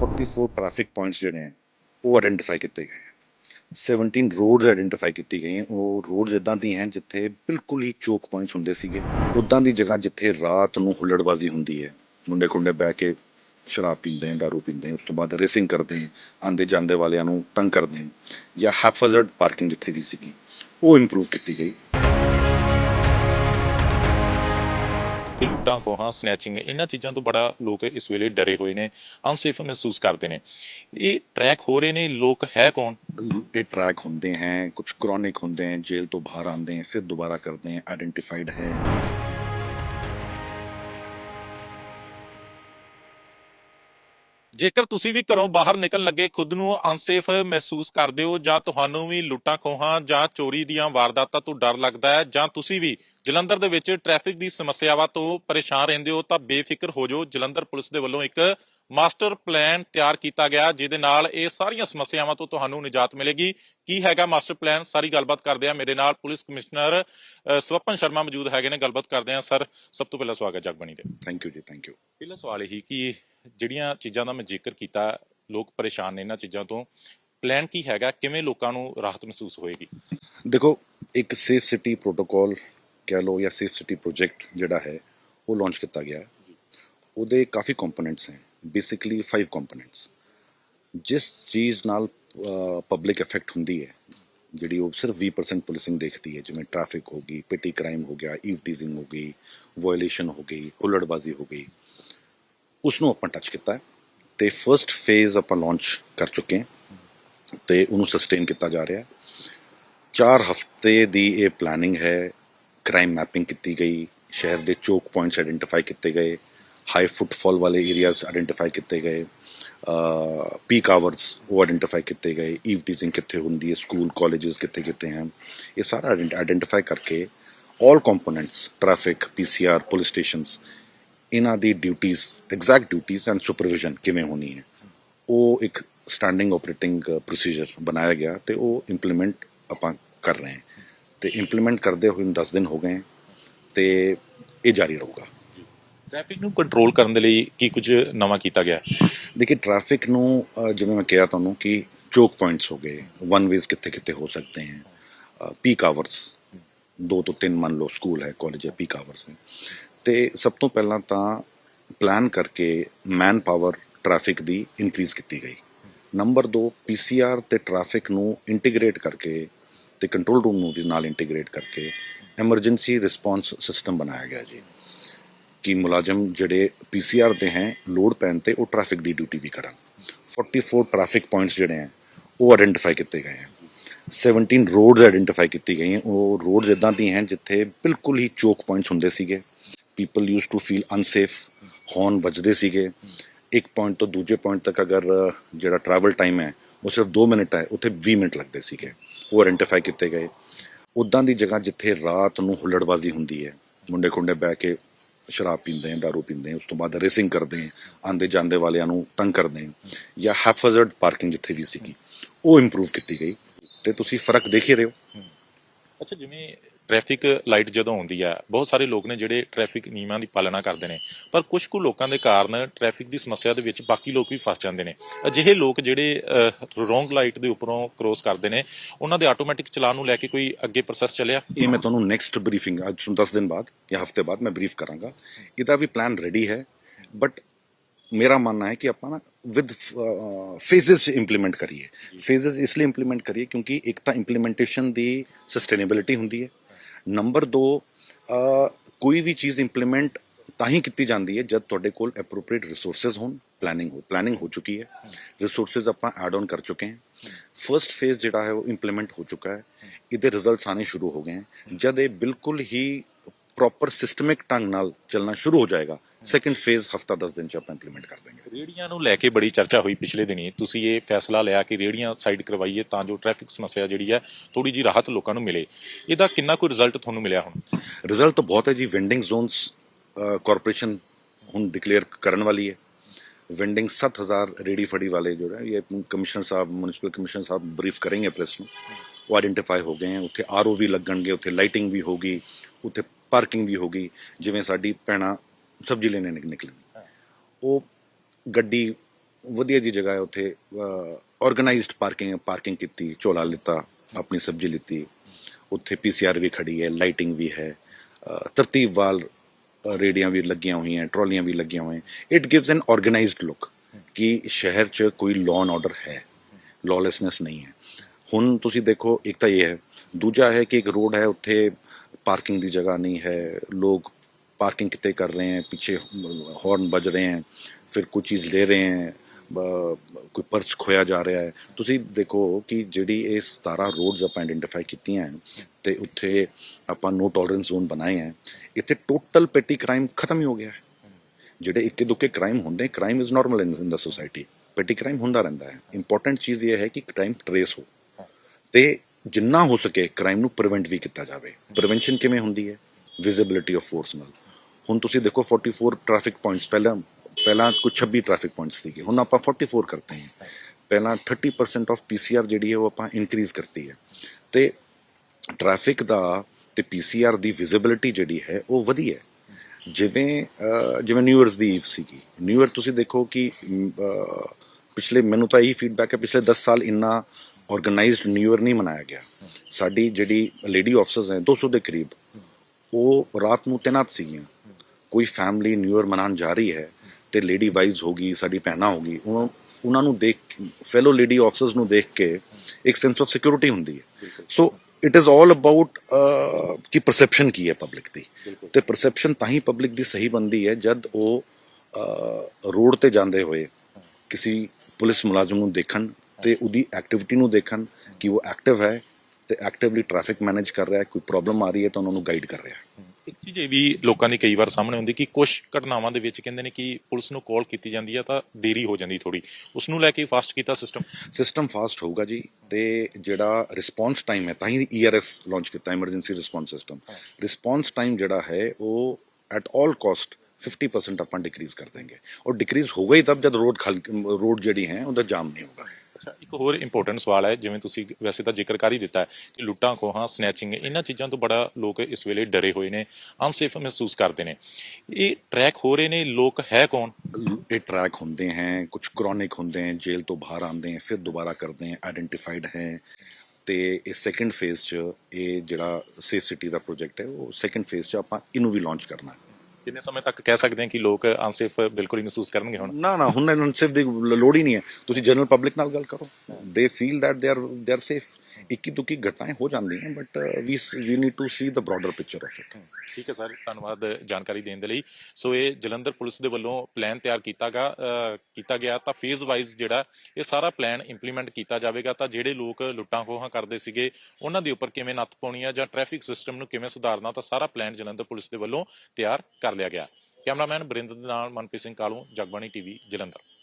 44 traffic points ਜਿਹੜੇ ਹੈ ਉਹ ਆਇਡੈਂਟੀਫਾਈ ਕੀਤੇ ਗਏ ਹੈ 17 ਰੋਡਸ ਆਇਡੈਂਟੀਫਾਈ ਕੀਤੀ ਗਈਆਂ ਉਹ ਰੋਡਸ ਇਦਾਂ ਦੀ ਹਨ ਜਿੱਥੇ ਬਿਲਕੁਲ ਹੀ ਚੋਕ ਪੁਆਇੰਟਸ ਹੁੰਦੇ ਸੀਗੇ ਉਦਾਂ ਦੀ ਜਗ੍ਹਾ ਜਿੱਥੇ ਰਾਤ ਨੂੰ ਹੁੱਲੜਬਾਜ਼ੀ ਹੁੰਦੀ ਹੈ ਮੁੰਡੇ ਖੁੰਡੇ ਬਹਿ ਕੇ ਸ਼ਰਾਬ ਪੀਂਦੇ ਆ ਦਾਰੂ ਪੀਂਦੇ ਆ ਉਸ ਤੋਂ ਬਾਅਦ ਰੇਸਿੰਗ ਕਰਦੇ ਆ ਆਂਦੇ ਜਾਂਦੇ ਵਾਲਿਆਂ ਨੂੰ ਤੰਗ ਕਰਦੇ ਆ ਜਾਂ ਹੈਫਜ਼ਰਡ ਪਾਰਕਿੰਗ ਜਿੱਥੇ ਵੀ ਸੀਗੀ ਉਹ ਇੰਪਰੂਵ ਕੀਤੀ ਗਈ ਤੇ ਲੁੱਟਾਂ ਖੋਹਾਂ ਸਨੈਚਿੰਗ ਇਹਨਾਂ ਚੀਜ਼ਾਂ ਤੋਂ ਬੜਾ ਲੋਕ ਇਸ ਵੇਲੇ ਡਰੇ ਹੋਏ ਨੇ ਅਨਸੇਫ ਮਹਿਸੂਸ ਕਰਦੇ ਨੇ। ਇਹ ਟਰੈਕ ਹੋ ਰਹੇ ਨੇ, ਲੋਕ ਹੈ ਕੌਣ? ਇਹ ਟਰੈਕ ਹੁੰਦੇ ਹਨ ਕੁਝ ਕ੍ਰੋਨਿਕ ਹੁੰਦੇ ਹਨ ਜੇਲ੍ਹ ਤੋਂ ਬਾਹਰ ਆਉਂਦੇ ਹਨ ਫਿਰ ਦੁਬਾਰਾ ਕਰਦੇ ਹਨ ਆਈਡੈਂਟੀਫਾਈਡ ਹੈ। ਜੇਕਰ ਤੁਸੀਂ ਵੀ ਘਰੋਂ ਬਾਹਰ ਨਿਕਲਣ ਲੱਗੇ ਖੁਦ ਨੂੰ ਅਨਸੇਫ ਮਹਿਸੂਸ ਕਰਦੇ ਹੋ ਜਾਂ ਤੁਹਾਨੂੰ ਵੀ ਲੁੱਟਾਂ ਖੋਹਾਂ ਜਾਂ ਚੋਰੀ ਦੀਆਂ ਵਾਰਦਾਤਾਂ ਤੋਂ ਡਰ ਲੱਗਦਾ ਹੈ ਜਾਂ ਤੁਸੀਂ ਵੀ ਜਲੰਧਰ ਦੇ ਵਿੱਚ ਟ੍ਰੈਫਿਕ ਦੀ ਸਮੱਸਿਆਵਾਂ ਤੋਂ ਪਰੇਸ਼ਾਨ ਰਹਿੰਦੇ ਹੋ ਤਾਂ ਬੇਫਿਕਰ ਹੋ ਜਾਓ। ਜਲੰਧਰ ਪੁਲਿਸ ਦੇ ਵੱਲੋਂ ਇੱਕ ਮਾਸਟਰ ਪਲਾਨ ਤਿਆਰ ਕੀਤਾ ਗਿਆ ਜਿਹਦੇ ਨਾਲ ਇਹ ਸਾਰੀਆਂ ਸਮੱਸਿਆਵਾਂ ਤੋਂ ਤੁਹਾਨੂੰ ਨਿਜਾਤ ਮਿਲੇਗੀ। ਕੀ ਹੈਗਾ ਮਾਸਟਰ ਪਲਾਨ? ਸਾਰੀ ਗੱਲਬਾਤ ਕਰਦੇ ਆ ਮੇਰੇ ਨਾਲ ਪੁਲਿਸ ਕਮਿਸ਼ਨਰ ਸਵਪਨ ਸ਼ਰਮਾ ਮੌਜੂਦ ਹੈਗੇ ਨੇ। ਗੱਲਬਾਤ ਕਰਦੇ ਆ ਸਰ ਸਭ ਤੋਂ ਪਹਿਲਾਂ ਸਵਾਗਤ ਜਗਬਣੀ ਦੇ ਥੈਂਕ ਯੂ ਜੀ ਥੈਂਕ ਯੂ ਪਹਿਲਾ ਸਵਾਲ ਇਹੀ ਕਿ ਜਿਹੜੀਆਂ ਚੀਜ਼ਾਂ ਦਾ ਮੈਂ ਜ਼ਿਕਰ ਕੀਤਾ, ਲੋਕ ਪਰੇਸ਼ਾਨ ਨੇ ਇਹਨਾਂ ਚੀਜ਼ਾਂ ਤੋਂ ਪਲਾਨ ਕੀ ਹੈਗਾ, ਕਿਵੇਂ ਲੋਕਾਂ ਨੂੰ ਰਾਹਤ ਮਹਿਸੂਸ ਹੋਏਗੀ? ਦੇਖੋ, ਇੱਕ ਸੇਫ ਸਿਟੀ ਪ੍ਰੋਟੋਕਾਲ ਕਹਿ ਲਓ ਜਾਂ ਸੇਫ ਸਿਟੀ ਪ੍ਰੋਜੈਕਟ ਜਿਹੜਾ ਹੈ, ਉਹ ਲਾਂਚ ਕੀਤਾ ਗਿਆ ਉਹਦੇ ਕਾਫੀ ਕੰਪੋਨੈਂਟਸ ਹੈ। ਬੇਸਿਕਲੀ 5 ਕੰਪੋਨੈਂਟਸ ਜਿਸ ਚੀਜ਼ ਨਾਲ ਪਬਲਿਕ ਇਫੈਕਟ ਹੁੰਦੀ ਹੈ, ਜਿਹੜੀ ਉਹ ਸਿਰਫ 20% ਪੁਲਿਸਿੰਗ ਦੇਖਦੀ ਹੈ, ਜਿਵੇਂ ਟ੍ਰੈਫਿਕ ਹੋ ਗਈ ਪਿਟੀ ਕ੍ਰਾਈਮ ਹੋ ਗਿਆ ਈਵ ਟੀਜ਼ਿੰਗ ਹੋ ਗਈ ਵਾਇਓਲੇਸ਼ਨ ਹੋ ਗਈ, ਹੁੱਲੜਬਾਜ਼ੀ ਹੋ ਗਈ ਉਸ ਨੂੰ ਆਪਾਂ ਟੱਚ ਕੀਤਾ ਹੈ ਤੇ ਫਰਸਟ ਫੇਜ਼ ਆਪਾਂ ਲਾਂਚ ਕਰ ਚੁੱਕੇ ਹਾਂ ਤੇ ਉਹਨੂੰ ਸਸਟੇਨ ਕੀਤਾ ਜਾ ਰਿਹਾ ਹੈ। 4 ਹਫ਼ਤੇ ਦੀ ਇਹ ਪਲੈਨਿੰਗ ਹੈ। ਕ੍ਰਾਈਮ ਮੈਪਿੰਗ ਕੀਤੀ ਗਈ, ਸ਼ਹਿਰ ਦੇ ਚੋਕ ਪੁਆਇੰਟਸ ਆਇਡੈਂਟੀਫਾਈ ਕੀਤੇ ਗਏ ਹਾਈ ਫੁੱਟਫਾਲ ਵਾਲੇ ਏਰੀਆਜ਼ ਆਇਡੈਂਟੀਫਾਈ ਕੀਤੇ ਗਏ ਪੀਕ ਆਵਰਸ ਉਹ ਆਇਡੈਂਟੀਫਾਈ ਕੀਤੇ ਗਏ ਈਵ ਟੀਜ਼ਿੰਗ ਕਿੱਥੇ ਹੁੰਦੀ ਹੈ ਸਕੂਲ ਕਾਲਜਸ ਕਿੱਥੇ ਕਿੱਥੇ ਹਨ ਇਹ ਸਾਰਾ ਆਇਡੈਂਟੀਫਾਈ ਕਰਕੇ all components traffic PCR police stations ਇਹਨਾਂ ਦੀ ਡਿਊਟੀਆਂ ਐਗਜ਼ੈਕਟ ਡਿਊਟੀਆਂ ਐਂਡ ਸੁਪਰਵਿਜ਼ਨ ਕਿਵੇਂ ਹੋਣੀ ਹੈ? ਉਹ ਇੱਕ ਸਟੈਂਡਿੰਗ ਆਪਰੇਟਿੰਗ ਪ੍ਰੋਸੀਜਰ ਬਣਾਇਆ ਗਿਆ ਤੇ ਉਹ ਇੰਪਲੀਮੈਂਟ ਆਪਾਂ ਕਰ ਰਹੇ ਹਾਂ। ਤੇ ਇੰਪਲੀਮੈਂਟ ਕਰਦੇ ਹੋਏ 10 ਦਿਨ ਹੋ ਗਏ ਤੇ ਇਹ ਜਾਰੀ ਰਹੂਗਾ। ਟ੍ਰੈਫਿਕ ਨੂੰ ਕੰਟਰੋਲ ਕਰਨ ਦੇ ਲਈ ਕੀ ਕੁਝ ਨਵਾਂ ਕੀਤਾ ਗਿਆ? ਦੇਖਿਏ ਟ੍ਰੈਫਿਕ ਨੂੰ ਜਿਵੇਂ ਮੈਂ ਕਿਹਾ ਤੁਹਾਨੂੰ ਕਿ ਚੋਕ ਪੁਆਇੰਟਸ ਹੋ ਗਏ ਵਨ ਵੇਜ਼ ਕਿੱਥੇ ਕਿੱਥੇ ਹੋ ਸਕਦੇ ਹਨ ਪੀਕ ਆਵਰਸ ਦੋ ਤੋਂ ਤਿੰਨ ਮੰਨ ਲਓ ਸਕੂਲ ਹੈ ਕਾਲਜ ਹੈ ਪੀਕ ਆਵਰਸ ਹੈ। ਤੇ ਸਭ ਤੋਂ ਪਹਿਲਾਂ ਤਾਂ ਪਲਾਨ ਕਰਕੇ ਮੈਨ ਪਾਵਰ ਟ੍ਰੈਫਿਕ ਦੀ ਇਨਕਰੀਜ਼ ਕੀਤੀ ਗਈ। ਨੰਬਰ 2 ਪੀਸੀਆਰ ਤੇ ਟ੍ਰੈਫਿਕ ਨੂੰ ਇੰਟੀਗ੍ਰੇਟ ਕਰਕੇ ਤੇ ਕੰਟਰੋਲ ਰੂਮ ਨੂੰ ਵੀ ਨਾਲ ਇੰਟੀਗ੍ਰੇਟ ਕਰਕੇ ਐਮਰਜੈਂਸੀ ਰਿਸਪੌਂਸ ਸਿਸਟਮ ਬਣਾਇਆ ਗਿਆ ਜੀ। ਕਿ ਮੁਲਾਜ਼ਮ ਜਿਹੜੇ ਪੀਸੀਆਰ ਦੇ ਹੈ, ਲੋਡ ਪੈਣ ਤੇ ਉਹ ਟ੍ਰੈਫਿਕ ਦੀ ਡਿਊਟੀ ਵੀ ਕਰਨ। 44 ਟ੍ਰੈਫਿਕ ਪੁਆਇੰਟਸ ਜਿਹੜੇ ਹੈ, ਉਹ ਆਇਡੈਂਟੀਫਾਈ ਕੀਤੇ ਗਏ ਹੈ। 17 ਰੋਡਸ ਆਇਡੈਂਟੀਫਾਈ ਕੀਤੀ ਗਈਆਂ, ਉਹ ਰੋਡਸ ਇਦਾਂ ਦੀ ਹਨ ਜਿੱਥੇ ਬਿਲਕੁਲ ਹੀ ਚੋਕ ਪੁਆਇੰਟਸ ਹੁੰਦੇ ਸੀਗੇ। People use to feel unsafe horn ਵੱਜਦੇ ਸੀਗੇ ਇੱਕ ਪੁਆਇੰਟ ਤੋਂ ਦੂਜੇ ਪੁਆਇੰਟ ਤੱਕ ਅਗਰ ਜਿਹੜਾ ਟਰੈਵਲ ਟਾਈਮ ਹੈ ਉਹ ਸਿਰਫ 2 ਮਿੰਟ ਹੈ ਉੱਥੇ 20 ਮਿੰਟ ਲੱਗਦੇ ਸੀਗੇ ਉਹ ਆਇਡੈਂਟੀਫਾਈ ਕੀਤੇ ਗਏ ਉਦਾਂ ਦੀ ਜਗ੍ਹਾ ਜਿੱਥੇ ਰਾਤ ਨੂੰ ਹੁੱਲੜਬਾਜ਼ੀ ਹੁੰਦੀ ਹੈ ਮੁੰਡੇ ਖੁੰਡੇ ਬਹਿ ਕੇ ਸ਼ਰਾਬ ਪੀਂਦੇ ਆ ਦਾਰੂ ਪੀਂਦੇ ਆ ਉਸ ਤੋਂ ਬਾਅਦ ਰੇਸਿੰਗ ਕਰਦੇ ਆ ਆਂਦੇ ਜਾਂਦੇ ਵਾਲਿਆਂ ਨੂੰ ਤੰਗ ਕਰਦੇ ਆ ਜਾਂ ਹੈਫਜ਼ਰਡ ਪਾਰਕਿੰਗ ਜਿੱਥੇ ਵੀ ਸੀਗੀ ਉਹ ਇੰਪਰੂਵ ਕੀਤੀ ਗਈ ਤੇ ਤੁਸੀਂ ਫ਼ਰਕ ਦੇਖ ਹੀ ਰਹੇ ਹੋ ਅੱਛਾ ਜਿਵੇਂ ਟ੍ਰੈਫਿਕ ਲਾਈਟ ਜਦੋਂ ਆਉਂਦੀ ਆ, ਬਹੁਤ ਸਾਰੇ ਲੋਕ ਨੇ ਜਿਹੜੇ ਟ੍ਰੈਫਿਕ ਨਿਯਮਾਂ ਦੀ ਪਾਲਣਾ ਕਰਦੇ ਨੇ। ਪਰ ਕੁਝ ਕੁ ਲੋਕਾਂ ਦੇ ਕਾਰਨ ਟ੍ਰੈਫਿਕ ਦੀ ਸਮੱਸਿਆ ਦੇ ਵਿੱਚ ਬਾਕੀ ਲੋਕ ਵੀ ਫਸ ਜਾਂਦੇ ਨੇ। ਅਜਿਹੇ ਲੋਕ ਜਿਹੜੇ ਰੋਂਗ ਲਾਈਟ ਦੇ ਉੱਪਰੋਂ ਕ੍ਰੋਸ ਕਰਦੇ ਨੇ, ਉਹਨਾਂ ਦੇ ਆਟੋਮੈਟਿਕ ਚਲਾਨ ਨੂੰ ਲੈ ਕੇ ਕੋਈ ਅੱਗੇ ਪ੍ਰੋਸੈਸ ਚੱਲਿਆ? ਇਹ ਮੈਂ ਤੁਹਾਨੂੰ ਨੈਕਸਟ ਬਰੀਫਿੰਗ ਅੱਜ ਤੋਂ 10 ਦਿਨ ਬਾਅਦ ਜਾਂ ਹਫ਼ਤੇ ਬਾਅਦ ਮੈਂ ਬਰੀਫ ਕਰਾਂਗਾ। ਇਹਦਾ ਵੀ ਪਲਾਨ ਰੈਡੀ ਹੈ ਬਟ ਮੇਰਾ ਮੰਨਣਾ ਹੈ ਕਿ ਆਪਾਂ ਨਾ ਵਿਦ ਫੇਜ਼ਸ ਇੰਪਲੀਮੈਂਟ ਕਰੀਏ। ਫੇਜ਼ਸ ਇਸ ਲਈ ਇੰਪਲੀਮੈਂਟ ਕਰੀਏ ਕਿਉਂਕਿ ਇੱਕ ਤਾਂ ਇੰਪਲੀਮੈਂਟੇਸ਼ਨ ਦੀ ਸਸਟੇਨੇਬਿਲਿਟੀ ਹੁੰਦੀ ਹੈ ਨੰਬਰ 2 ਕੋਈ ਵੀ ਚੀਜ਼ ਇੰਪਲੀਮੈਂਟ ਤਾਂ ਹੀ ਕੀਤੀ ਜਾਂਦੀ ਹੈ ਜਦ ਤੁਹਾਡੇ ਕੋਲ ਐਪਰੋਪ੍ਰੀਏਟ ਰਿਸੋਰਸਸ ਹੋਣ ਪਲੈਨਿੰਗ ਹੋ ਪਲੈਨਿੰਗ ਹੋ ਚੁੱਕੀ ਹੈ। ਰਿਸੋਰਸਸ ਆਪਾਂ ਐਡ ਆਨ ਕਰ ਚੁੱਕੇ ਹਾਂ। ਫਰਸਟ ਫੇਜ਼ ਜਿਹੜਾ ਹੈ ਉਹ ਇੰਪਲੀਮੈਂਟ ਹੋ ਚੁੱਕਾ ਹੈ। ਇਹਦੇ ਰਿਜ਼ਲਟਸ ਆਣੇ ਸ਼ੁਰੂ ਹੋ ਗਏ ਹਨ ਜਦ ਇਹ ਬਿਲਕੁਲ ਹੀ ਪ੍ਰੋਪਰ ਸਿਸਟਮਿਕ ਢੰਗ ਨਾਲ ਚੱਲਣਾ ਸ਼ੁਰੂ ਹੋ ਜਾਏਗਾ। ਸੈਕੰਡ ਫੇਜ਼ ਹਫਤਾ 10 ਦਿਨ ਚ ਆਪਾਂ ਇੰਪਲੀਮੈਂਟ ਕਰ ਦਾਂਗੇ ਰੇੜੀਆਂ ਨੂੰ ਲੈ ਕੇ ਬੜੀ ਚਰਚਾ ਹੋਈ ਪਿਛਲੇ ਦਿਨੀ। ਤੁਸੀਂ ਇਹ ਫੈਸਲਾ ਲਿਆ ਕਿ ਰੇੜੀਆਂ ਸਾਈਡ ਕਰਵਾਈਏ ਤਾਂ ਜੋ ਟ੍ਰੈਫਿਕ ਸਮੱਸਿਆ ਜਿਹੜੀ ਹੈ ਥੋੜੀ ਜੀ ਰਾਹਤ ਲੋਕਾਂ ਨੂੰ ਮਿਲੇ। ਇਹਦਾ ਕਿੰਨਾ ਕੋਈ ਰਿਜ਼ਲਟ ਤੁਹਾਨੂੰ ਮਿਲਿਆ ਹੁਣ? ਰਿਜ਼ਲਟ ਤਾਂ ਬਹੁਤ ਹੈ ਜੀ। ਵੈਂਡਿੰਗ ਜ਼ੋਨਸ ਕਾਰਪੋਰੇਸ਼ਨ ਹੁਣ ਡਿਕਲੇਅਰ ਕਰਨ ਵਾਲੀ ਹੈ। ਵੈਂਡਿੰਗ 7000 ਰੇੜੀ ਫੜੀ ਵਾਲੇ ਜੋ ਹੈ ਇਹ ਕਮਿਸ਼ਨਰ ਸਾਹਿਬ ਮਿਊਨਿਸਪਲ ਕਮਿਸ਼ਨਰ ਸਾਹਿਬ ਬਰੀਫ ਕरेंगे ਪ੍ਰੈਸ ਨੂੰ। ਉਹ ਆਇਡੈਂਟੀਫਾਈ ਹੋ ਗਏ ਹੈ। ਉੱਥੇ ਆਰਓ ਵੀ ਲੱਗਣਗੇ ਉੱਥੇ ਲਾਈਟਿੰਗ ਵੀ ਹੋਗੀ ਉੱਥੇ ਪਾਰਕਿੰਗ ਵੀ ਹੋਗੀ ਜਿਵੇਂ ਸਾਡੀ ਭੈਣਾਂ ਸਬਜ਼ੀ ਲੈਣੇ ਨਿਕ- ਨਿਕਲਣ ਉਹ ਗੱਡੀ ਵਧੀਆ ਜੀ ਜਗ੍ਹਾ ਹੈ ਉੱਥੇ ਆਰਗੇਨਾਈਜ਼ਡ ਪਾਰਕਿੰਗ ਪਾਰਕਿੰਗ ਕੀਤੀ ਝੋਲਾ ਲਿੱਤਾ ਆਪਣੀ ਸਬਜ਼ੀ ਲਿੱਤੀ। ਉੱਥੇ ਪੀਸੀਆਰ ਵੀ ਖੜੀ ਹੈ ਲਾਈਟਿੰਗ ਵੀ ਹੈ ਅ, ਤਰਤੀਬਵਾਰ ਅ, ਰੇੜੀਆਂ ਵੀ ਲੱਗੀਆਂ ਹੋਈਆਂ ਟਰਾਲੀਆਂ ਵੀ ਲੱਗੀਆਂ ਹੋਈਆਂ। It gives an organised look ਕਿ ਸ਼ਹਿਰ 'ਚ ਕੋਈ ਲਾਅ ਐਂਡ ਆਰਡਰ ਹੈ ਲawlessness ਨਹੀਂ ਹੈ। ਹੁਣ ਤੁਸੀਂ ਦੇਖੋ ਇੱਕ ਤਾਂ ਇਹ ਹੈ ਦੂਜਾ ਹੈ ਕਿ ਇੱਕ ਰੋਡ ਹੈ ਉੱਥੇ ਪਾਰਕਿੰਗ ਦੀ ਜਗ੍ਹਾ ਨਹੀਂ ਹੈ। ਲੋਕ ਪਾਰਕਿੰਗ ਕਿਤੇ ਕਰ ਰਹੇ हैं ਪਿੱਛੇ हॉर्न ਵੱਜ ਰਹੇ हैं ਫਿਰ ਕੋਈ ਚੀਜ਼ ਲੈ ਰਹੇ ਹੈ ਕੋਈ ਪਰਚ ਖੋਇਆ ਜਾ ਰਿਹਾ ਹੈ। ਤੁਸੀਂ ਦੇਖੋ ਕਿ ਜਿਹੜੀ ਇਹ 17 ਰੋਡਸ ਆਪਾਂ ਆਈਡੈਂਟੀਫਾਈ ਕੀਤੀਆਂ ਹਨ ਤੇ ਉੱਥੇ ਆਪਾਂ ਨੋ ਟੋਲਰੈਂਸ ਜ਼ੋਨ ਬਣਾਏ ਹੈ, ਇੱਥੇ ਟੋਟਲ ਪੈਟੀ ਕ੍ਰਾਈਮ ਖਤਮ ਹੀ ਹੋ ਗਿਆ ਹੈ। ਜਿਹੜੇ ਇੱਕੇ ਦੁੱਕੇ ਕ੍ਰਾਈਮ ਹੁੰਦੇ crime is normal in the society petty crime ਹੁੰਦਾ ਰਹਿੰਦਾ ਹੈ। ਇੰਪੋਰਟੈਂਟ ਚੀਜ਼ ਇਹ ਹੈ ਕਿ ਕ੍ਰਾਈਮ ਟਰੇਸ ਹੋ। ਤੇ ਜਿੰਨਾ ਹੋ ਸਕੇ ਕ੍ਰਾਈਮ ਨੂੰ ਪ੍ਰੀਵੈਂਟ ਵੀ ਕੀਤਾ ਜਾਵੇ। ਪ੍ਰੀਵੈਂਸ਼ਨ ਕਿਵੇਂ ਹੁੰਦੀ ਹੈ? ਵਿਜ਼ਿਬਿਲਿਟੀ ਆਫ ਫੋਰਸ ਨਾਲ। ਹੁਣ ਤੁਸੀਂ ਦੇਖੋ 44 ਟ੍ਰੈਫਿਕ ਪੁਆਇੰਟਸ ਪਹਿਲਾਂ ਪਹਿਲਾਂ ਕੁਝ 26 ਟ੍ਰੈਫਿਕ ਪੁਆਇੰਟਸ ਸੀਗੇ। ਹੁਣ ਆਪਾਂ 44 ਕਰਤੇ ਹਾਂ। ਪਹਿਲਾਂ 30% ਆਫ ਪੀਸੀਆਰ ਜਿਹੜੀ ਹੈ ਉਹ ਆਪਾਂ ਇਨਕਰੀਜ਼ ਕਰਤੀ ਹੈ। ਤੇ ਟ੍ਰੈਫਿਕ ਦਾ ਤੇ ਪੀਸੀਆਰ ਦੀ ਵਿਜ਼ਿਬਿਲਿਟੀ ਜਿਹੜੀ ਹੈ ਉਹ ਵਧੀ ਹੈ। ਜਿਵੇਂ ਜਿਵੇਂ ਨਿਊ ਇਅਰਸ ਦੀ ਈਵ ਸੀਗੀ। ਨਿਊ ਇਅਰ ਤੁਸੀਂ ਦੇਖੋ ਕਿ ਪਿਛਲੇ, ਮੈਨੂੰ ਤਾਂ ਇਹੀ ਫੀਡਬੈਕ ਹੈ, ਪਿਛਲੇ 10 ਸਾਲ ਇੰਨਾ ਆਰਗੇਨਾਈਜ਼ਡ ਨਿਊ ਇਅਰ ਨਹੀਂ ਮਨਾਇਆ ਗਿਆ। ਸਾਡੀ ਜਿਹੜੀ ਲੇਡੀ ਆਫਸਰਸ ਹੈ 200 ਦੇ ਕਰੀਬ ਉਹ ਰਾਤ ਨੂੰ ਤੈਨਾਤ ਸੀਗੀਆਂ। ਕੋਈ ਫੈਮਿਲੀ ਨਿਊ ਇਅਰ ਮਨਾਉਣ ਜਾ ਰਹੀ ਹੈ ਤੇ ਲੇਡੀ ਵਾਈਜ਼ ਹੋਗੀ ਸਾਡੀ ਭੈਣਾਂ ਹੋਗੀ ਉਹਨਾਂ ਉਹਨਾਂ ਨੂੰ ਦੇਖ ਫੈਲੋ ਲੇਡੀ ਆਫਸਰਸ ਨੂੰ ਦੇਖ ਕੇ ਇੱਕ ਸੈਂਸ ਆਫ ਸਿਕਿਉਰਿਟੀ ਹੁੰਦੀ ਹੈ। So it is all about ਕਿ ਪਰਸੈਪਸ਼ਨ ਕੀ ਹੈ ਪਬਲਿਕ ਦੀ। ਤੇ ਪਰਸੈਪਸ਼ਨ ਤਾਂ ਹੀ ਪਬਲਿਕ ਦੀ ਸਹੀ ਬੰਦੀ ਹੈ ਜਦ ਉਹ ਰੋਡ ਤੇ ਜਾਂਦੇ ਹੋਏ ਕਿਸੇ ਪੁਲਿਸ ਮੁਲਾਜ਼ਮ ਨੂੰ ਦੇਖਣ ਤੇ ਉਹਦੀ ਐਕਟੀਵਿਟੀ ਨੂੰ ਦੇਖਣ ਕਿ ਉਹ ਐਕਟਿਵ ਹੈ ਤੇ ਐਕਟਿਵਲੀ ਟ੍ਰੈਫਿਕ ਮੈਨੇਜ ਕਰ ਰਿਹਾ ਹੈ ਕੋਈ ਪ੍ਰੋਬਲਮ ਆ ਰਹੀ ਹੈ ਤਾਂ ਉਹਨਾਂ ਨੂੰ ਗਾਈਡ ਕਰ ਰਿਹਾ ਹੈ। ਇੱਕ ਚੀਜ਼ ਇਹ ਵੀ ਲੋਕਾਂ ਦੀ ਕਈ ਵਾਰ ਸਾਹਮਣੇ ਹੁੰਦੀ ਕਿ ਕੁਝ ਘਟਨਾਵਾਂ ਦੇ ਵਿੱਚ ਕਹਿੰਦੇ ਨੇ ਕਿ ਪੁਲਿਸ ਨੂੰ ਕਾਲ ਕੀਤੀ ਜਾਂਦੀ ਹੈ ਤਾਂ ਦੇਰੀ ਹੋ ਜਾਂਦੀ ਥੋੜੀ ਉਸ ਨੂੰ ਲੈ ਕੇ ਫਾਸਟ ਕੀਤਾ ਸਿਸਟਮ ਸਿਸਟਮ ਫਾਸਟ ਹੋਊਗਾ ਜੀ ਤੇ ਜਿਹੜਾ ਰਿਸਪੌਂਸ ਟਾਈਮ ਹੈ ਤਾਂ ਹੀ ਈਆਰਐਸ ਲਾਂਚ ਕੀਤਾ emergency response system response time ਜਿਹੜਾ ਹੈ ਉਹ ਐਟ ਆਲ ਕਾਸਟ 50% ਆਪਾਂ ਡਿਕਰੀਜ਼ ਕਰ ਦੇਂਗੇ ਔਰ ਡਿਕਰੀਜ਼ ਹੋਗਾ ਹੀ ਤਬ ਜਦ ਰੋਡ ਖਾਲੀ ਰੋਡ ਜਿਹੜੀ ਹੈ ਉਹਦਾ ਜਾਮ ਨਹੀਂ ਹੋਗਾ ਅੱਛਾ, ਇੱਕ ਹੋਰ ਇੰਪੋਰਟੈਂਟ ਸਵਾਲ ਹੈ, ਜਿਵੇਂ ਤੁਸੀਂ ਵੈਸੇ ਤਾਂ ਜ਼ਿਕਰ ਕਰ ਹੀ ਦਿੱਤਾ ਹੈ ਕਿ ਲੁੱਟਾਂ, ਖੋਹਾਂ ਸਨੈਚਿੰਗ ਇਹਨਾਂ ਚੀਜ਼ਾਂ ਤੋਂ ਬੜਾ ਲੋਕ ਇਸ ਵੇਲੇ ਡਰੇ ਹੋਏ ਨੇ ਅਨਸੇਫ ਮਹਿਸੂਸ ਕਰਦੇ ਨੇ। ਇਹ ਟਰੈਕ ਹੋ ਰਹੇ ਨੇ, ਲੋਕ ਹੈ ਕੌਣ? ਇਹ ਟਰੈਕ ਹੁੰਦੇ ਹਨ ਕੁਝ ਕ੍ਰੋਨਿਕ ਹੁੰਦੇ ਹਨ ਜੇਲ੍ਹ ਤੋਂ ਬਾਹਰ ਆਉਂਦੇ ਹਨ ਫਿਰ ਦੁਬਾਰਾ ਕਰਦੇ ਹਨ ਆਇਡੈਂਟੀਫਾਈਡ ਹੈ। ਤੇ ਇਹ ਸੈਕੰਡ ਫੇਸ 'ਚ ਇਹ ਜਿਹੜਾ ਸੇਫ ਸਿਟੀ ਦਾ ਪ੍ਰੋਜੈਕਟ ਹੈ, ਉਹ ਸੈਕੰਡ ਫੇਸ 'ਚ ਆਪਾਂ ਇਹਨੂੰ ਵੀ ਲਾਂਚ ਕਰਨਾ ਹੈ। ਕਿੰਨੇ ਸਮੇਂ ਤੱਕ ਕਹਿ ਸਕਦੇ ਹਾਂ ਕਿ ਲੋਕ ਅਨਸੇਫ ਬਿਲਕੁਲ ਹੀ ਮਹਿਸੂਸ ਕਰਨਗੇ ਹੁਣ? ਨਾ ਨਾ, ਹੁਣ ਇਹਨਾਂ ਦੀ ਲੋੜ ਹੀ ਨਹੀਂ ਹੈ। ਤੁਸੀਂ ਜਨਰਲ ਪਬਲਿਕ ਨਾਲ ਗੱਲ ਕਰੋ। They feel that they are they are safe ਇੱਕੀ ਦੁੱਕੀ ਘਟਨਾएं ਹੋ ਜਾਂਦੀਆਂ but we we need to see the broader picture of it ਠੀਕ ਹੈ ਸਰ, ਧੰਨਵਾਦ ਜਾਣਕਾਰੀ ਦੇਣ ਦੇ ਲਈ। ਸੋ ਇਹ ਜਲੰਧਰ ਪੁਲਿਸ ਦੇ ਵੱਲੋਂ ਪਲਾਨ ਤਿਆਰ ਕੀਤਾ ਗਿਆ ਕੀਤਾ ਗਿਆ ਤਾਂ ਫੇਜ਼ ਵਾਈਜ਼ ਜਿਹੜਾ, ਇਹ ਸਾਰਾ ਪਲਾਨ ਇੰਪਲੀਮੈਂਟ ਕੀਤਾ ਜਾਵੇਗਾ ਤਾਂ ਜਿਹੜੇ ਲੋਕ ਲੁੱਟਾਂ ਖੋਹਾਂ ਕਰਦੇ ਸੀਗੇ, ਉਹਨਾਂ ਦੇ ਉੱਪਰ ਕਿਵੇਂ ਨੱਥ ਪਾਉਣੀ ਆ ਜਾਂ ਟ੍ਰੈਫਿਕ ਸਿਸਟਮ ਨੂੰ ਕਿਵੇਂ ਸੁਧਾਰਨਾ ਤਾਂ ਸਾਰਾ ਪਲਾਨ ਜਲੰਧਰ ਪੁਲਿਸ ਦੇ ਵੱਲੋਂ ਤਿਆਰ ਕਰ ਲਿਆ ਗਿਆ। ਕੈਮਰਾਮੈਨ ਬਰਿੰਦਰ ਦੇ ਨਾਲ ਮਨਪ੍ਰੀਤ ਸਿੰਘ ਕਾਲੂ, ਜਗਬਾਣੀ ਟੀਵੀ, ਜਲੰਧਰ।